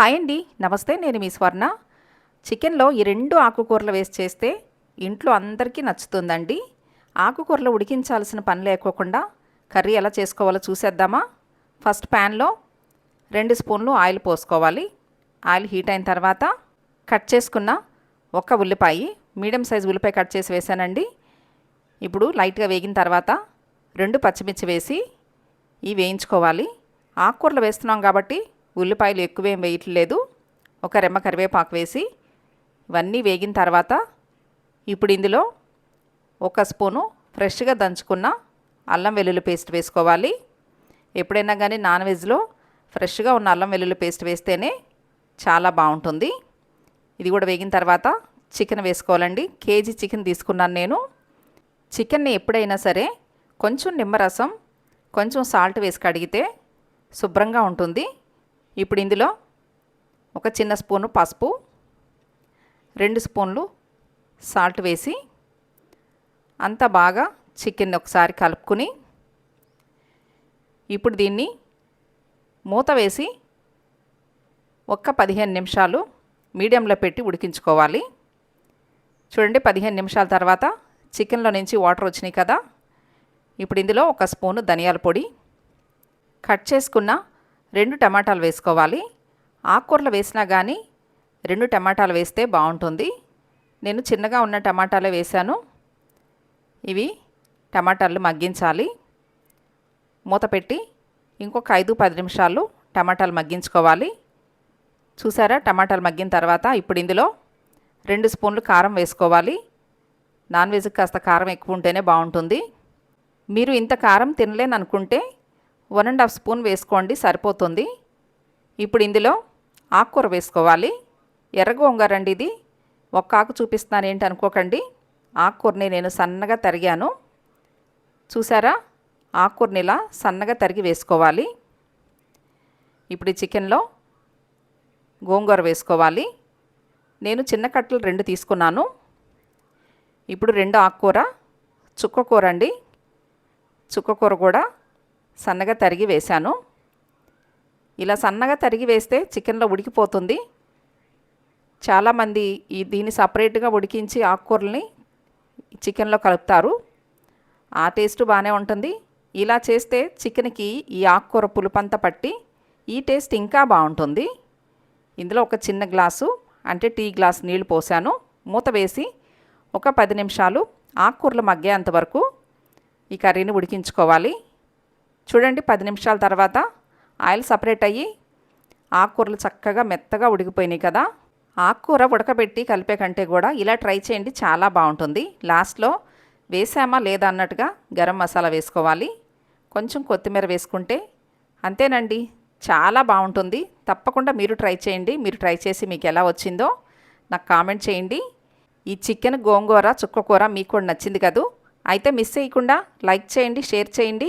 Hi అండి. నమస్తే నేను మీ స్వర్ణ. చికెన్లో ఈ రెండు ఆకుకూరలు వేసి చేస్తే ఇంట్లో అందరికీ నచ్చుతుందండి. ఆకుకూరలు ఉడికించాల్సిన పని లేకోకుండా కర్రీ ఎలా చేసుకోవాలో చూసేద్దామా? ఫస్ట్ ప్యాన్లో రెండు స్పూన్లు ఆయిల్ పోసుకోవాలి. ఆయిల్ హీట్ అయిన తర్వాత కట్ చేసుకున్న ఒక ఉల్లిపాయ మీడియం సైజ్ ఉల్లిపాయ కట్ చేసి వేసానండి ఇప్పుడు లైట్గా వేగిన తర్వాత రెండు పచ్చిమిర్చి వేసి ఇవి వేయించుకోవాలి. ఆకుకూరలు వేస్తున్నాం కాబట్టి ఉల్లిపాయలు ఎక్కువేం వేయట్లేదు. ఒక రెమ్మ కరివేపాకు వేసి ఇవన్నీ వేగిన తర్వాత ఇప్పుడు ఇందులో ఒక స్పూను ఫ్రెష్గా దంచుకున్న అల్లం వెల్లుల్లి పేస్ట్ వేసుకోవాలి. ఎప్పుడైనా కానీ నాన్ వెజ్లో ఫ్రెష్గా ఉన్న అల్లం వెల్లుల్లి పేస్ట్ వేస్తేనే చాలా బాగుంటుంది. ఇది కూడా వేగిన తర్వాత చికెన్ వేసుకోవాలండి. కేజీ చికెన్ తీసుకున్నాను నేను. చికెన్ని ఎప్పుడైనా సరే కొంచెం నిమ్మరసం కొంచెం సాల్ట్ వేసి కడిగితే శుభ్రంగా ఉంటుంది. ఇప్పుడు ఇందులో ఒక చిన్న స్పూను పసుపు రెండు స్పూన్లు సాల్ట్ వేసి అంతా బాగా చికెన్ ఒకసారి కలుపుకుని ఇప్పుడు దీన్ని మూత వేసి ఒక్క పదిహేను నిమిషాలు మీడియంలో పెట్టి ఉడికించుకోవాలి. చూడండి పదిహేను నిమిషాల తర్వాత చికెన్లో నుంచి వాటర్ వచ్చినాయి కదా. ఇప్పుడు ఇందులో ఒక స్పూను ధనియాల పొడి. కట్ చేసుకున్న రెండు టమాటాలు వేసుకోవాలి. ఆకుకూరలు వేసినా కానీ రెండు టమాటాలు వేస్తే బాగుంటుంది. నేను చిన్నగా ఉన్న టమాటాలే వేశాను. ఇవి టమాటాలు మగ్గించాలి. మూత పెట్టి ఇంకొక ఐదు పది నిమిషాలు టమాటాలు మగ్గించుకోవాలి. చూసారా? టమాటాలు మగ్గిన తర్వాత ఇప్పుడు ఇందులో రెండు స్పూన్లు కారం వేసుకోవాలి. నాన్ వెజ్కి కాస్త కారం ఎక్కువ ఉంటేనే బాగుంటుంది. మీరు ఇంత కారం తినలేననుకుంటే వన్ అండ్ హాఫ్ స్పూన్ వేసుకోండి సరిపోతుంది. ఇప్పుడు ఇందులో ఆకుకూర వేసుకోవాలి. ఎర్రగోంగారండి ఇది. ఒక్క ఆకు చూపిస్తున్నాను ఏంటి అనుకోకండి. ఆకుకూరని నేను సన్నగా తరిగాను. చూసారా? ఆకుకూరని ఇలా సన్నగా తరిగి వేసుకోవాలి. ఇప్పుడు ఈ చికెన్లో గోంగూర వేసుకోవాలి. నేను చిన్న కట్టలు రెండు తీసుకున్నాను. ఇప్పుడు రెండు ఆకుకూర చుక్కకూర అండి. చుక్కకూర కూడా సన్నగా తరిగి వేశాను. ఇలా సన్నగా తరిగి వేస్తే చికెన్లో ఉడికిపోతుంది. చాలామంది ఈ దీన్ని సపరేట్గా ఉడికించి ఆకుకూరల్ని చికెన్లో కలుపుతారు. ఆ టేస్ట్ బాగానే ఉంటుంది. ఇలా చేస్తే చికెన్కి ఈ ఆకుకూర పులుపంత పట్టి ఈ టేస్ట్ ఇంకా బాగుంటుంది. ఇందులో ఒక చిన్న గ్లాసు అంటే టీ గ్లాస్ నీళ్ళు పోసాను. మూత వేసి ఒక పది నిమిషాలు ఆకుకూరలు మగ్గేంత వరకు ఈ కర్రీని ఉడికించుకోవాలి. చూడండి పది నిమిషాల తర్వాత ఆయిల్ సపరేట్ అయ్యి ఆకుకూరలు చక్కగా మెత్తగా ఉడికిపోయినాయి కదా. ఆకుకూర ఉడకబెట్టి కలిపే కంటే కూడా ఇలా ట్రై చేయండి చాలా బాగుంటుంది. లాస్ట్లో వేసామా లేదా అన్నట్టుగా గరం మసాలా వేసుకోవాలి. కొంచెం కొత్తిమీర వేసుకుంటే అంతేనండి చాలా బాగుంటుంది. తప్పకుండా మీరు ట్రై చేయండి మీరు ట్రై చేసి మీకు ఎలా వచ్చిందో నాకు కామెంట్ చేయండి. ఈ చికెన్ గోంగూర చుక్కకూర మీకు కూడా నచ్చింది కదూ. అయితే మిస్ చేయకుండా లైక్ చేయండి షేర్ చేయండి.